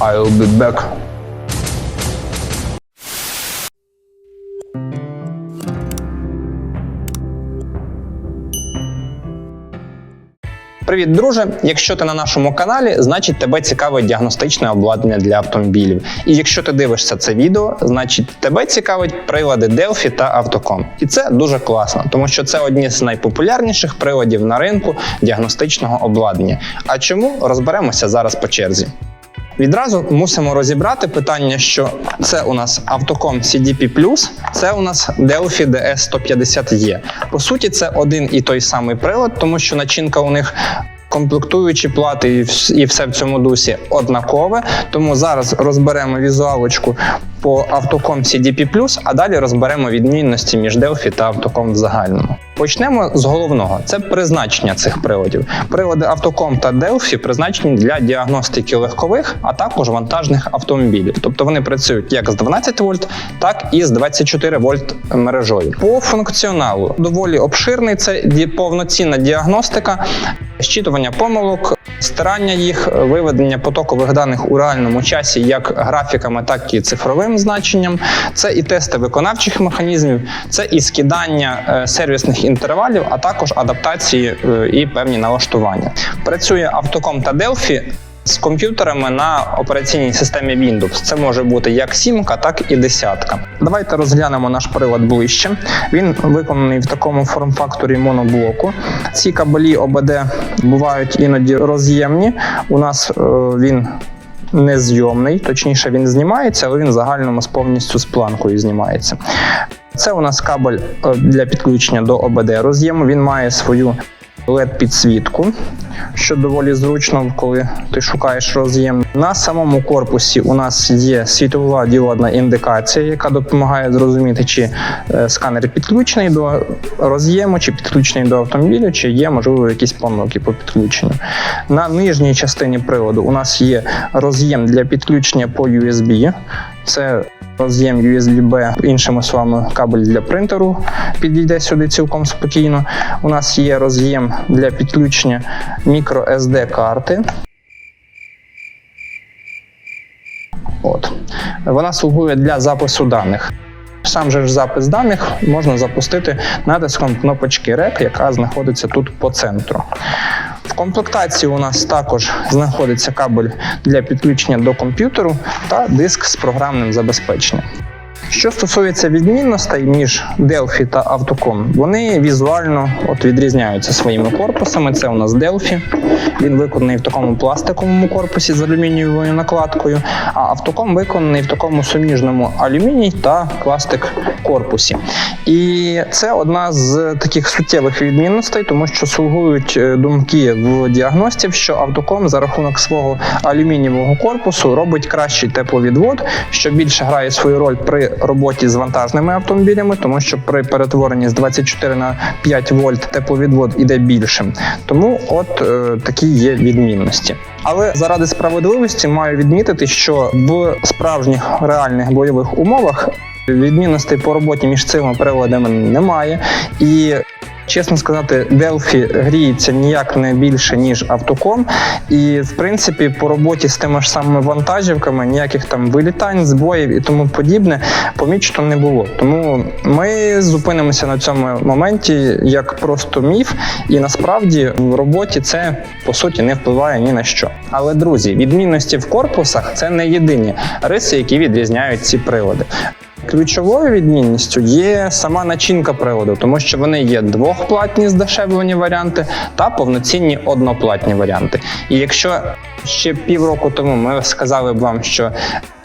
I'll be back. Привіт, друже! Якщо ти на нашому каналі, значить тебе цікавить діагностичне обладнання для автомобілів. І якщо ти дивишся це відео, значить тебе цікавить прилади Delphi та Автоком. І це дуже класно, тому що це одні з найпопулярніших приладів на ринку діагностичного обладнання. А чому розберемося зараз по черзі? Відразу мусимо розібрати питання, що це у нас Автоком CDP+, це у нас Delphi DS150E. По суті, це один і той самий прилад, тому що начинка у них комплектуючі плати і все в цьому дусі однакове. Тому зараз розберемо візуалочку по Автоком CDP+, а далі розберемо відмінності між Delphi та Автоком в загальному. Почнемо з головного: це призначення цих приладів. Прилади Автоком та Delphi призначені для діагностики легкових, а також вантажних автомобілів. Тобто вони працюють як з 12 вольт, так і з 24 вольт мережою. По функціоналу доволі обширний. Це повноцінна діагностика, щитування помилок, стирання їх, виведення потокових даних у реальному часі, як графіками, так і цифровим значенням. Це і тести виконавчих механізмів, це і скидання е, сервісних інтервалів, а також адаптації е, і певні налаштування. Працює Автоком та Delphi з комп'ютерами на операційній системі Windows. Це може бути як сімка, так і десятка. Давайте розглянемо наш прилад ближче. Він виконаний в такому форм-факторі моноблоку. Ці кабелі ОБД бувають іноді роз'ємні. У нас е, він незйомний, точніше, він знімається, але він в загальному з повністю з планкою знімається. Це у нас кабель е, для підключення до ОБД роз'єму. Він має свою LED-підсвітку, що доволі зручно, коли ти шукаєш роз'єм. На самому корпусі у нас є світлова діодна індикація, яка допомагає зрозуміти, чи е, сканер підключений до роз'єму, чи підключений до автомобіля, чи є можливо якісь помилки по підключенню. На нижній частині приладу у нас є роз'єм для підключення по USB. Це роз'єм USB-B, іншими словами, кабель для принтеру підійде сюди цілком спокійно. У нас є роз'єм для підключення microSD карти. От. Вона слугує для запису даних. Сам же ж запис даних можна запустити натиском кнопочки REC, яка знаходиться тут по центру. В комплектації у нас також знаходиться кабель для підключення до комп'ютеру та диск з програмним забезпеченням. Що стосується відмінностей між Delphi та Автоком, вони візуально от відрізняються своїми корпусами. Це у нас Delphi. Він виконаний в такому пластиковому корпусі з алюмінієвою накладкою, а Автоком виконаний в такому суміжному алюміній та пластик корпусі. І це одна з таких суттєвих відмінностей, тому що слугують е, думки в діагностів, що Автоком за рахунок свого алюмінієвого корпусу робить кращий тепловідвод, що більше грає свою роль при роботі з вантажними автомобілями, тому що при перетворенні з 24 на 5 вольт тепловідвод іде більшим. Тому от е, такі є відмінності. Але заради справедливості маю відмітити, що в справжніх реальних бойових умовах відмінностей по роботі між цими приладами немає. І Чесно сказати, Delphi гріється ніяк не більше, ніж автоком. І в принципі, по роботі з тими ж самими вантажівками ніяких там вилітань, збоїв і тому подібне помічено не було. Тому ми зупинимося на цьому моменті як просто міф, і насправді в роботі це по суті не впливає ні на що. Але друзі, відмінності в корпусах це не єдині риси, які відрізняють ці прилади. Ключовою відмінністю є сама начинка приладу, тому що вони є двохплатні здешевлені варіанти та повноцінні одноплатні варіанти. І якщо ще півроку тому ми сказали б вам, що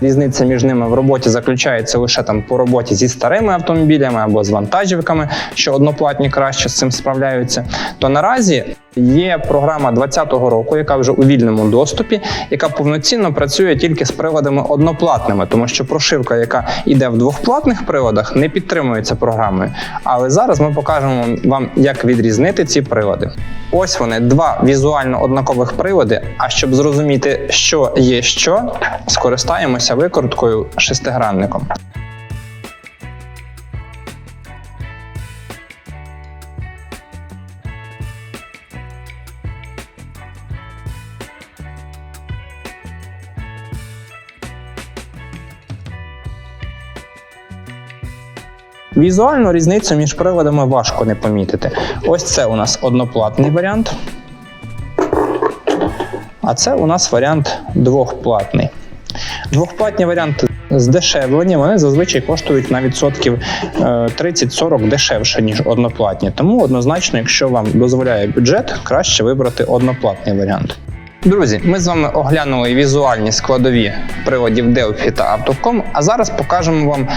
різниця між ними в роботі заключається лише там по роботі зі старими автомобілями або з вантажівками, що одноплатні краще з цим справляються, то наразі є програма 2020 року, яка вже у вільному доступі, яка повноцінно працює тільки з приладами одноплатними, тому що прошивка, яка йде в двохплатних приладах, не підтримується програмою. Але зараз ми покажемо вам, як відрізнити ці прилади. Ось вони два візуально однакових прилади. А щоб зрозуміти, що є що, скористаємося викруткою шестигранником. Візуально різницю між приладами важко не помітити. Ось це у нас одноплатний варіант. А це у нас варіант двохплатний. Двохплатні варіанти здешевлені, вони зазвичай коштують на відсотків е, 30-40 дешевше, ніж одноплатні. Тому однозначно, якщо вам дозволяє бюджет, краще вибрати одноплатний варіант. Друзі, ми з вами оглянули візуальні складові приладів Delphi та Auto.com, а зараз покажемо вам,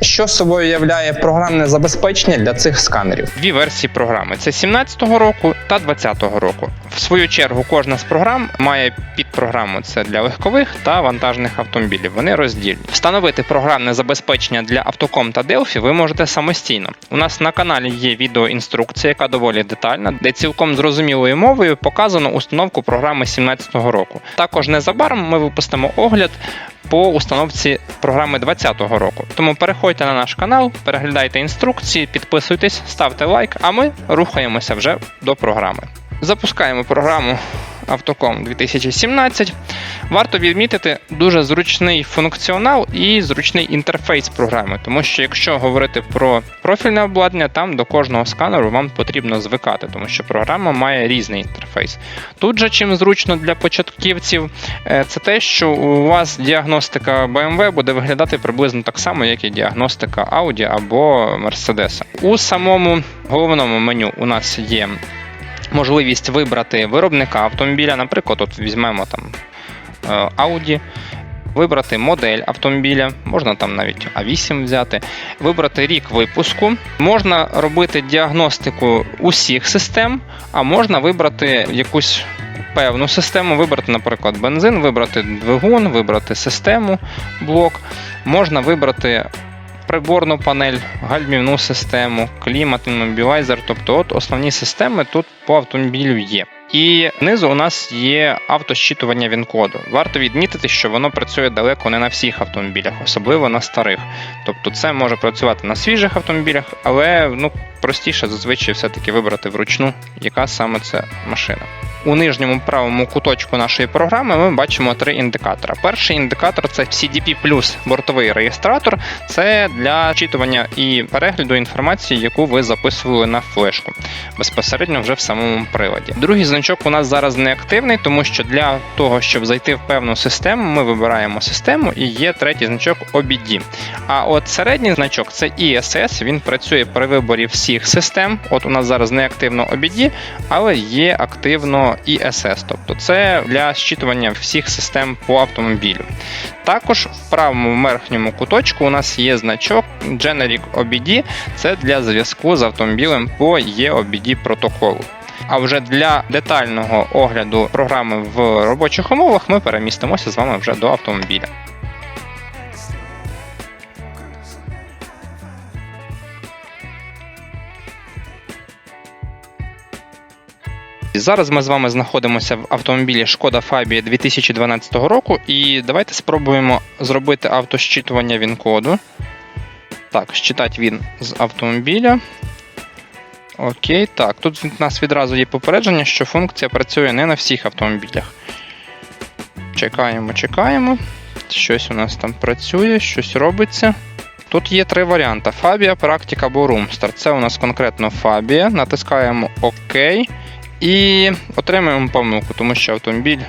що собою являє програмне забезпечення для цих сканерів. Дві версії програми: це 17-го року та 20-го року. В свою чергу, кожна з програм має підпрограму це для легкових та вантажних автомобілів. Вони роздільні. Встановити програмне забезпечення для Автоком та Delphi ви можете самостійно. У нас на каналі є відеоінструкція, яка доволі детальна, де цілком зрозумілою мовою показано установку програми 17-го року. Також незабаром ми випустимо огляд по установці програми 2020 року. Тому переходьте на наш канал, переглядайте інструкції, підписуйтесь, ставте лайк, а ми рухаємося вже до програми. Запускаємо програму Автоком 2017. Варто відмітити дуже зручний функціонал і зручний інтерфейс програми, тому що якщо говорити про профільне обладнання, там до кожного сканеру вам потрібно звикати, тому що програма має різний інтерфейс. Тут же чим зручно для початківців, е, це те, що у вас діагностика BMW буде виглядати приблизно так само, як і діагностика Audi або Mercedes. У самому головному меню у нас є можливість вибрати виробника автомобіля. Наприклад, от візьмемо там е, Audi. Вибрати модель автомобіля, можна там навіть А8 взяти, вибрати рік випуску, можна робити діагностику усіх систем, а можна вибрати якусь певну систему, вибрати, наприклад, бензин, вибрати двигун, вибрати систему, блок, можна вибрати приборну панель, гальмівну систему, клімат, імобілайзер. Тобто, от основні системи тут по автомобілю є. І знизу у нас є автощитування він-коду. Варто відмітити, що воно працює далеко не на всіх автомобілях, особливо на старих. Тобто це може працювати на свіжих автомобілях, але ну, простіше зазвичай все-таки вибрати вручну, яка саме це машина. У нижньому правому куточку нашої програми ми бачимо три індикатора. Перший індикатор це CDP бортовий реєстратор. Це для вчитування і перегляду інформації, яку ви записували на флешку безпосередньо вже в самому приладі. Другий значок у нас зараз не активний, тому що для того, щоб зайти в певну систему, ми вибираємо систему і є третій значок OBD. А от середній значок це ISS, він працює при виборі всіх систем. От у нас зараз не активно OBD, але є активно ISS, тобто це для щитування всіх систем по автомобілю. Також в правому верхньому куточку у нас є значок Generic OBD, це для зв'язку з автомобілем по EOBD протоколу. А вже для детального огляду програми в робочих умовах ми перемістимося з вами вже до автомобіля. Зараз ми з вами знаходимося в автомобілі Шкода Фабія 2012 року, і давайте спробуємо зробити автощитування він-коду. Так, щитать він з автомобіля. Окей, так. Тут в нас відразу є попередження, що функція працює не на всіх автомобілях. Чекаємо, чекаємо. Щось у нас там працює, щось робиться. Тут є три варіанти: Фабія, Практика або Roomstar. Це у нас конкретно Фабія. Натискаємо ОК. І отримуємо помилку, тому що автомобіль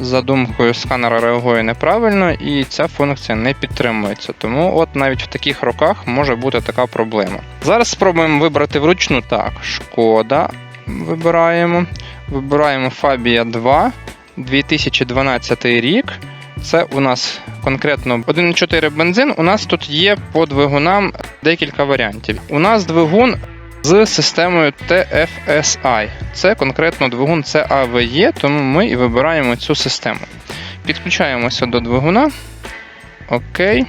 за думкою сканера реагує неправильно, і ця функція не підтримується. Тому от навіть в таких роках може бути така проблема. Зараз спробуємо вибрати вручну так. Шкода. Вибираємо. Вибираємо Fabia 2 2012 рік. Це у нас конкретно 1.4 бензин. У нас тут є по двигунам декілька варіантів. У нас двигун з системою TFSI. Це конкретно двигун CAVE, тому ми і вибираємо цю систему. Підключаємося до двигуна. Окей.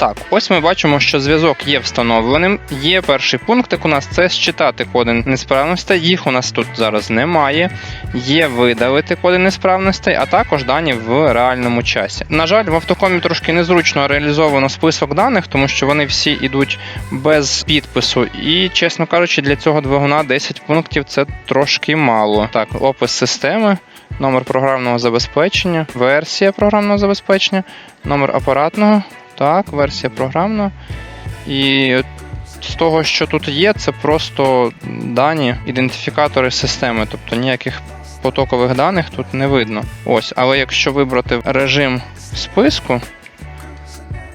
Так, ось ми бачимо, що зв'язок є встановленим. Є перший пунктик у нас це считати коди несправностей. Їх у нас тут зараз немає. Є видалити коди несправностей, а також дані в реальному часі. На жаль, в автокомі трошки незручно реалізовано список даних, тому що вони всі йдуть без підпису. І, чесно кажучи, для цього двигуна 10 пунктів це трошки мало. Так, опис системи. Номер програмного забезпечення, версія програмного забезпечення, номер апаратного, так, версія програмного. І з того, що тут є, це просто дані, ідентифікатори системи, тобто ніяких потокових даних тут не видно. Ось, але якщо вибрати режим списку,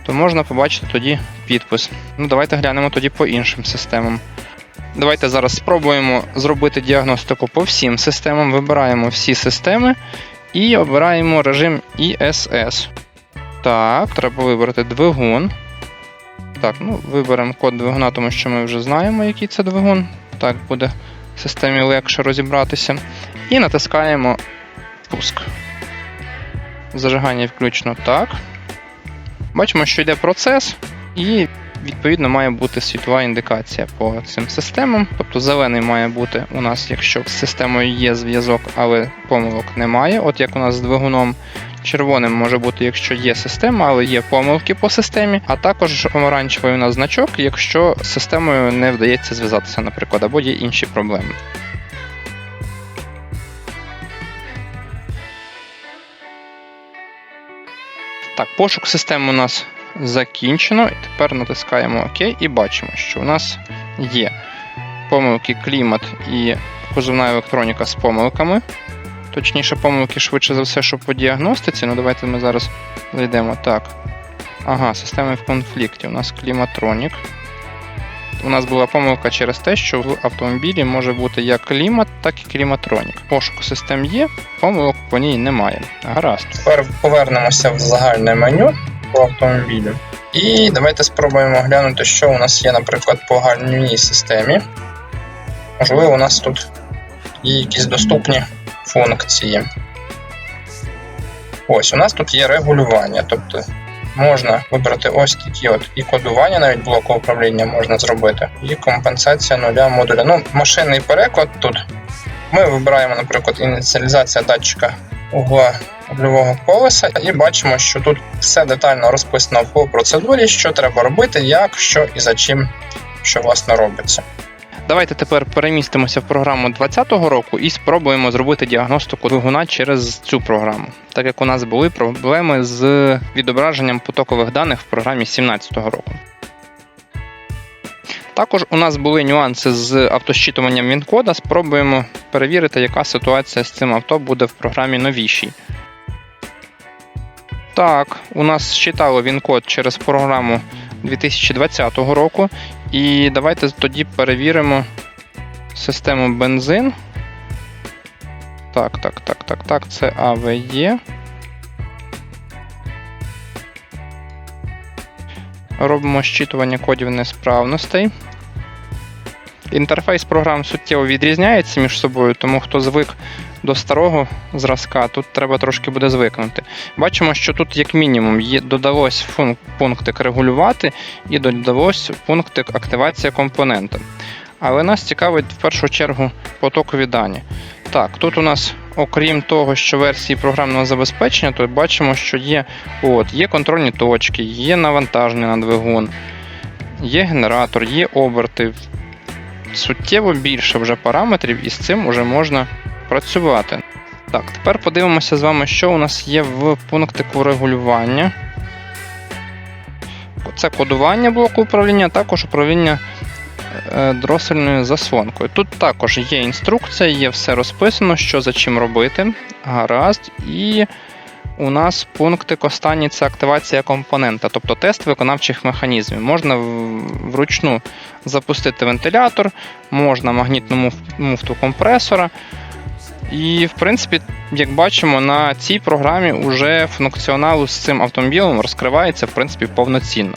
то можна побачити тоді підпис. Ну, давайте глянемо тоді по іншим системам. Давайте зараз спробуємо зробити діагностику по всім системам. Вибираємо всі системи і обираємо режим ISS. Так, треба вибрати двигун. Так, ну виберемо код двигуна, тому що ми вже знаємо, який це двигун. Так буде в системі легше розібратися. І натискаємо пуск. Зажигання включно так. Бачимо, що йде процес, і відповідно має бути світова індикація по цим системам. Тобто зелений має бути у нас, якщо з системою є зв'язок, але помилок немає. От як у нас з двигуном. Червоним може бути, якщо є система, але є помилки по системі, а також помаранчевий у нас значок, якщо з системою не вдається зв'язатися, наприклад, або є інші проблеми. Так, пошук системи у нас закінчено. Тепер натискаємо ОК і бачимо, що у нас є помилки клімат і позивна електроніка з помилками. Точніше, помилки швидше за все, що по діагностиці. Ну, давайте ми зараз зайдемо. Так. Ага, системи в конфлікті. У нас кліматронік. У нас була помилка через те, що в автомобілі може бути як клімат, так і кліматронік. Пошук систем є, помилок по ній немає. Гаразд. Тепер повернемося в загальне меню по автомобілю. І давайте спробуємо глянути, що у нас є, наприклад, по гальмівній системі. Можливо, у нас тут є якісь доступні функції. Ось, у нас тут є регулювання, тобто можна вибрати ось такі от і кодування, навіть блоку управління можна зробити, і компенсація нуля модуля. Ну, машинний переклад тут. Ми вибираємо, наприклад, ініціалізація датчика угла рульового колеса, і бачимо, що тут все детально розписано по процедурі, що треба робити, як, що і за чим, що власне робиться. Давайте тепер перемістимося в програму 2020 року і спробуємо зробити діагностику двигуна через цю програму, так як у нас були проблеми з відображенням потокових даних в програмі 2017 року. Також у нас були нюанси з автощитуванням він-кода. Спробуємо перевірити, яка ситуація з цим авто буде в програмі новішій. Так, у нас щитало він-код через програму 2020 року. І давайте тоді перевіримо систему бензин. Так, так, так, так, так, це АВЕ. Робимо щитування кодів несправностей. Інтерфейс програм суттєво відрізняється між собою, тому хто звик до старого зразка, тут треба трошки буде звикнути. Бачимо, що тут, як мінімум, є, додалось пунктик регулювати і додалось пунктик активація компонента. Але нас цікавить в першу чергу потокові дані. Так, тут у нас, окрім того, що версії програмного забезпечення, то бачимо, що є, от, є контрольні точки, є навантаження на двигун, є генератор, є оберти. Суттєво більше вже параметрів, і з цим вже можна працювати. Так, тепер подивимося з вами, що у нас є в пунктику регулювання. Це кодування блоку управління, а також управління е, дросельною заслонкою. Тут також є інструкція, є все розписано, що за чим робити. Гаразд. І у нас пунктик останній це активація компонента, тобто тест виконавчих механізмів. Можна вручну запустити вентилятор, можна магнітну муфту компресора. І, в принципі, як бачимо, на цій програмі вже функціонал з цим автомобілем розкривається в принципі повноцінно.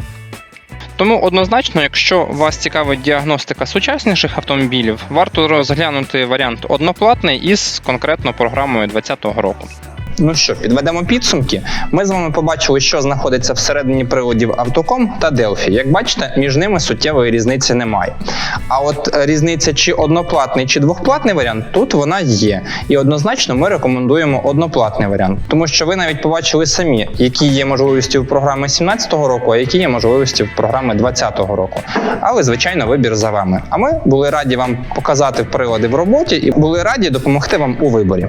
Тому однозначно, якщо вас цікавить діагностика сучасніших автомобілів, варто розглянути варіант одноплатний із конкретно програмою 2020 року. Ну що, підведемо підсумки. Ми з вами побачили, що знаходиться всередині приладів Автоком та Delphi. Як бачите, між ними суттєвої різниці немає. А от е, різниця чи одноплатний, чи двохплатний варіант, тут вона є. І однозначно ми рекомендуємо одноплатний варіант, тому що ви навіть побачили самі, які є можливості в програми 2017 року, а які є можливості в програми 2020 року. Але звичайно, вибір за вами. А ми були раді вам показати прилади в роботі і були раді допомогти вам у виборі.